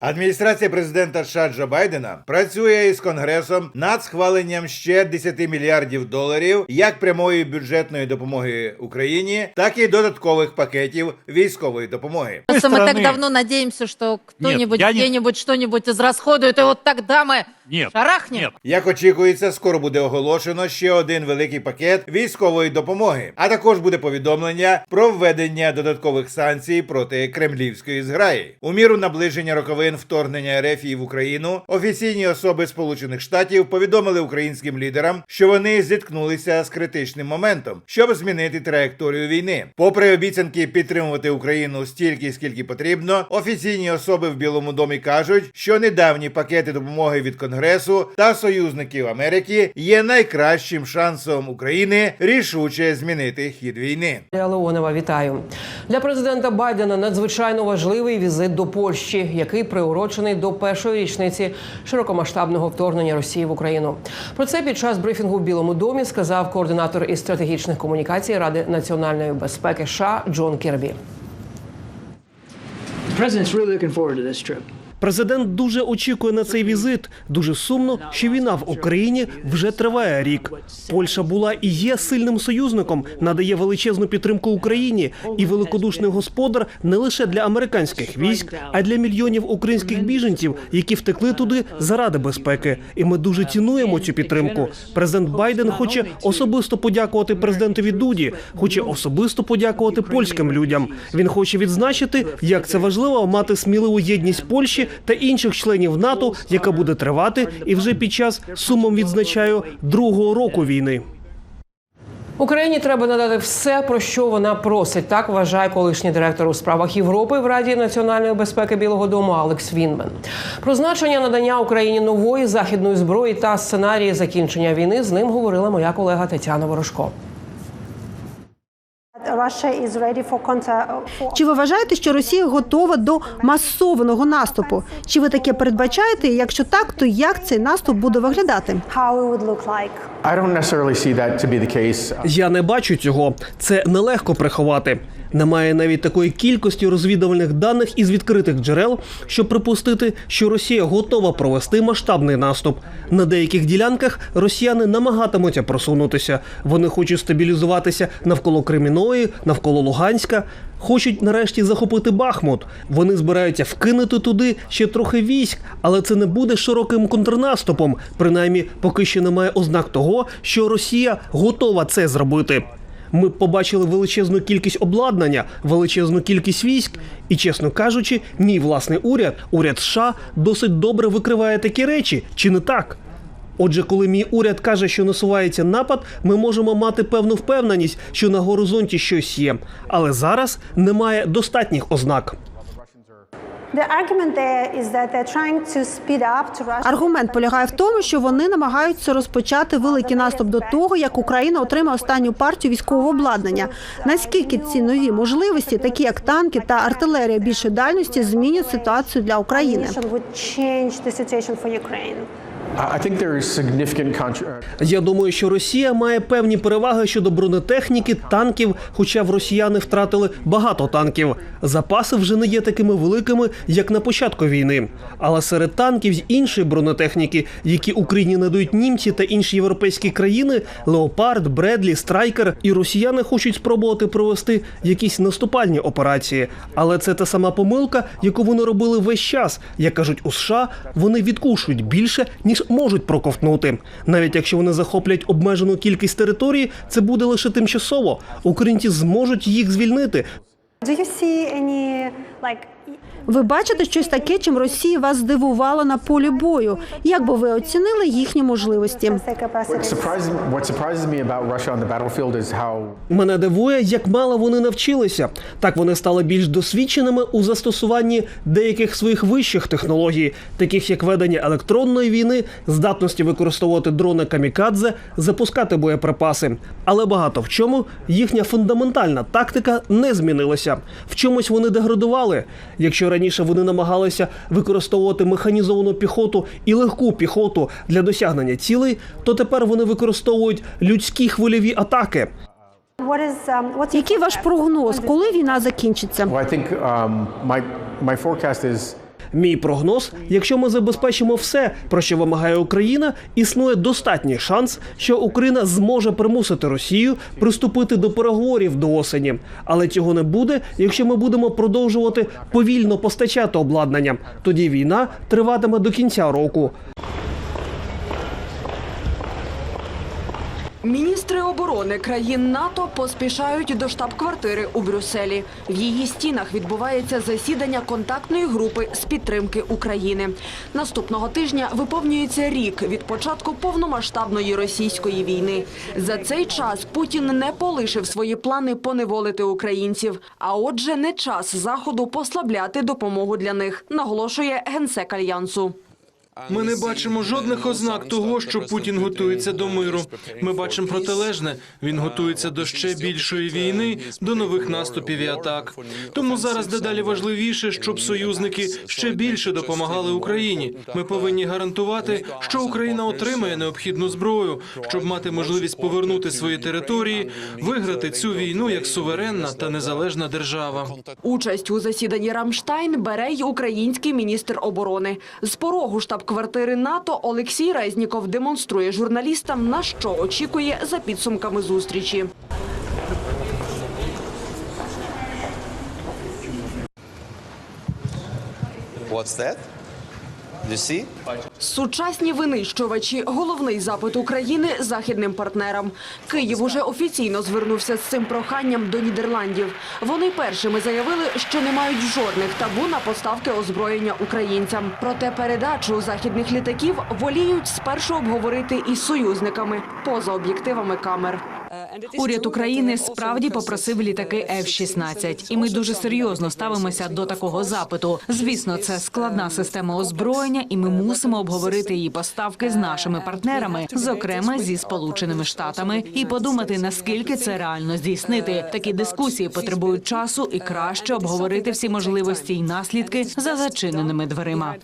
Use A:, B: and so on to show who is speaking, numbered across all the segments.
A: Адміністрація президента США Джо Байдена працює із конгресом над схваленням ще 10 мільярдів доларів як прямої бюджетної допомоги Україні, так і додаткових пакетів військової допомоги.
B: Просто мы так
C: стороны-
B: давно надеемся, что кто-нибудь
C: я не-
B: где-нибудь что-нибудь израсходует, и вот тогда мы
C: Нет.
B: шарахнем.
C: Нет.
A: Як очікується, скоро буде оголошено ще один великий пакет військової допомоги, а також буде повідомлення про введення додаткових санкцій проти кремлівської зграї. У міру наближення роковин вторгнення РФ в Україну офіційні особи Сполучених Штатів повідомили українським лідерам, що вони зіткнулися з критичним моментом, щоб змінити траєкторію війни. Попри обіцянки підтримувати Україну стільки, скільки потрібно, офіційні особи в Білому домі кажуть, що недавні пакети допомоги від Конгресу та союзників Америки є найкращим шансом України рішуче змінити хід війни.
D: Леонова, вітаю для президента Байдена. Надзвичайно важливий візит до Польщі, який приурочений до першої річниці широкомасштабного вторгнення Росії в Україну. Про це під час брифінгу в Білому домі сказав координатор із стратегічних комунікацій Ради національної безпеки США Джон Кербі.
E: The really looking forward to this trip.
F: Президент дуже очікує на цей візит. Дуже сумно, що війна в Україні вже триває рік. Польща була і є сильним союзником, надає величезну підтримку Україні і великодушний господар не лише для американських військ, а й для мільйонів українських біженців, які втекли туди заради безпеки. І ми дуже цінуємо цю підтримку. Президент Байден хоче особисто подякувати президентові Дуді, хоче особисто подякувати польським людям. Він хоче відзначити, як це важливо мати сміливу єдність Польщі та інших членів НАТО, яка буде тривати, і вже під час сумом відзначаю другого року війни.
D: Україні треба надати все, про що вона просить. Так вважає колишній директор у справах Європи в Раді національної безпеки Білого Дому Алекс Вінмен. Про значення надання Україні нової західної зброї та сценарії закінчення війни з ним говорила моя колега Тетяна Ворожко.
G: Чи ви вважаєте, що Росія готова до масованого наступу? Чи ви таке передбачаєте? Якщо так, то як цей наступ буде виглядати?
F: Я не бачу цього. Це нелегко приховати. Немає навіть такої кількості розвідувальних даних із відкритих джерел, щоб припустити, що Росія готова провести масштабний наступ. На деяких ділянках росіяни намагатимуться просунутися. Вони хочуть стабілізуватися навколо Креміної, навколо Луганська. Хочуть нарешті захопити Бахмут. Вони збираються вкинути туди ще трохи військ, але це не буде широким контрнаступом. Принаймні, поки що немає ознак того, що Росія готова це зробити. Ми побачили величезну кількість обладнання, величезну кількість військ, і, чесно кажучи, мій власний уряд, уряд США, досить добре викриває такі речі, чи не так? Отже, коли мій уряд каже, що насувається напад, ми можемо мати певну впевненість, що на горизонті щось є. Але зараз немає достатніх ознак.
G: Аргумент полягає в тому, що вони намагаються розпочати великий наступ до того, як Україна отримає останню партію військового обладнання. Наскільки ці нові можливості, такі як танки та артилерія більшої дальності, змінять ситуацію для України?
F: Я думаю, що Росія має певні переваги щодо бронетехніки, танків, хоча в росіяни втратили багато танків. Запаси вже не є такими великими, як на початку війни. Але серед танків з іншої бронетехніки, які Україні надають німці та інші європейські країни, леопард, Бредлі, Страйкер, і росіяни хочуть спробувати провести якісь наступальні операції. Але це та сама помилка, яку вони робили весь час. Як кажуть у США, вони відкушують більше, ніж можуть проковтнути. Навіть якщо вони захоплять обмежену кількість території, це буде лише тимчасово. Українці зможуть їх звільнити.
G: Ви бачите щось таке, чим Росія вас здивувала на полі бою? Як би ви оцінили їхні можливості?
F: Мене дивує, як мало вони навчилися. Так вони стали більш досвідченими у застосуванні деяких своїх вищих технологій, таких як ведення електронної війни, здатності використовувати дрони камікадзе, запускати боєприпаси. Але багато в чому їхня фундаментальна тактика не змінилася. В чомусь вони деградували. Якщо раніше вони намагалися використовувати механізовану піхоту і легку піхоту для досягнення цілей, то тепер вони використовують людські хвильові атаки.
H: Um,
G: Який ваш прогноз, коли війна закінчиться?
F: Мій прогноз: якщо ми забезпечимо все, про що вимагає Україна, існує достатній шанс, що Україна зможе примусити Росію приступити до переговорів до осені. Але цього не буде, якщо ми будемо продовжувати повільно постачати обладнання. Тоді війна триватиме до кінця року.
C: Міністри оборони країн НАТО поспішають до штаб-квартири у Брюсселі. В її стінах відбувається засідання контактної групи з підтримки України. Наступного тижня виповнюється рік від початку повномасштабної російської війни. За цей час Путін не полишив свої плани поневолити українців. А отже, не час заходу послабляти допомогу для них, наголошує генсек альянсу.
I: Ми не бачимо жодних ознак того, що Путін готується до миру. Ми бачимо протилежне. Він готується до ще більшої війни, до нових наступів і атак. Тому зараз дедалі важливіше, щоб союзники ще більше допомагали Україні. Ми повинні гарантувати, що Україна отримає необхідну зброю, щоб мати можливість повернути свої території, виграти цю війну як суверенна та незалежна держава.
C: Участь у засіданні Рамштайн бере й український міністр оборони. З порогу штаб-квартири НАТО Олексій Резніков демонструє журналістам, на що очікує за підсумками зустрічі.
J: What's that?
C: Сучасні винищувачі – головний запит України західним партнерам. Київ уже офіційно звернувся з цим проханням до Нідерландів. Вони першими заявили, що не мають жодних табу на поставки озброєння українцям. Проте передачу західних літаків воліють спершу обговорити із союзниками поза об'єктивами камер.
K: Уряд України справді попросив літаки F-16, і ми дуже серйозно ставимося до такого запиту. Звісно, це складна система озброєння, і ми мусимо обговорити її поставки з нашими партнерами, зокрема зі Сполученими Штатами, і подумати наскільки це реально здійснити. Такі дискусії потребують часу і краще обговорити всі можливості й наслідки за зачиненими дверима.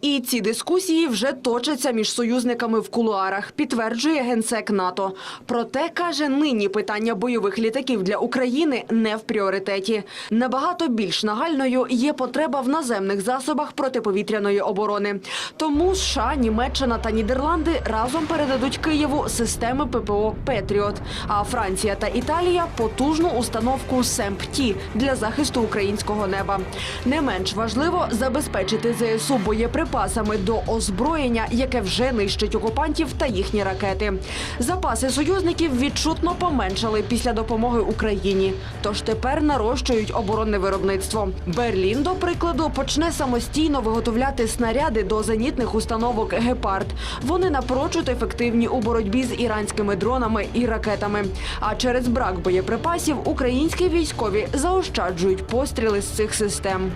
C: І ці дискусії вже точаться між союзниками в кулуарах, підтверджує генсек НАТО. Проте, каже, нині питання бойових літаків для України не в пріоритеті. Набагато більш нагальною є потреба в наземних засобах протиповітряної оборони. Тому США, Німеччина та Нідерланди разом передадуть Києву системи ППО «Петріот», а Франція та Італія – потужну установку «Семпті» для захисту українського неба. Не менш важливо забезпечити ЗСУ боєприпасами до озброєння, яке вже нищить окупантів та їхні ракети. Запаси союзників відчутно поменшали після допомоги Україні. Тож тепер нарощують оборонне виробництво. Берлін, до прикладу, почне самостійно виготовляти снаряди до зенітних установок Гепард. Вони напрочуд ефективні у боротьбі з іранськими дронами і ракетами. А через брак боєприпасів українські військові заощаджують постріли з цих систем.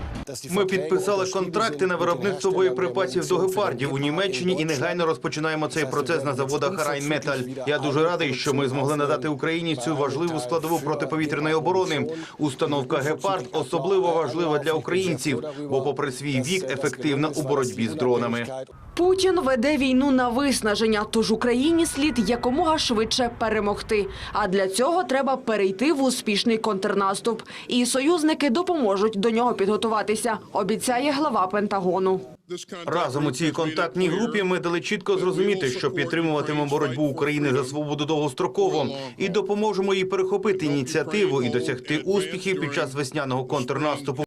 L: Ми підписали контракти на виробництво боєприпасів до гепардів у Німеччині і негайно розпочинаємо цей процес на заводах Райнметаль. Я дуже радий, що ми змогли надати Україні цю важливу складову протиповітряної оборони. Установка гепард особливо важлива для українців, бо, попри свій вік, ефективна у боротьбі з дронами.
C: Путін веде війну на виснаження, тож Україні слід якомога швидше перемогти. А для цього треба перейти в успішний контрнаступ. І союзники допоможуть до нього підготуватися, обіцяє глава Пентагону.
L: Разом у цій контактній групі ми дали чітко зрозуміти, що підтримуватимемо боротьбу України за свободу довгостроково і допоможемо їй перехопити ініціативу і досягти успіхів під час весняного контрнаступу.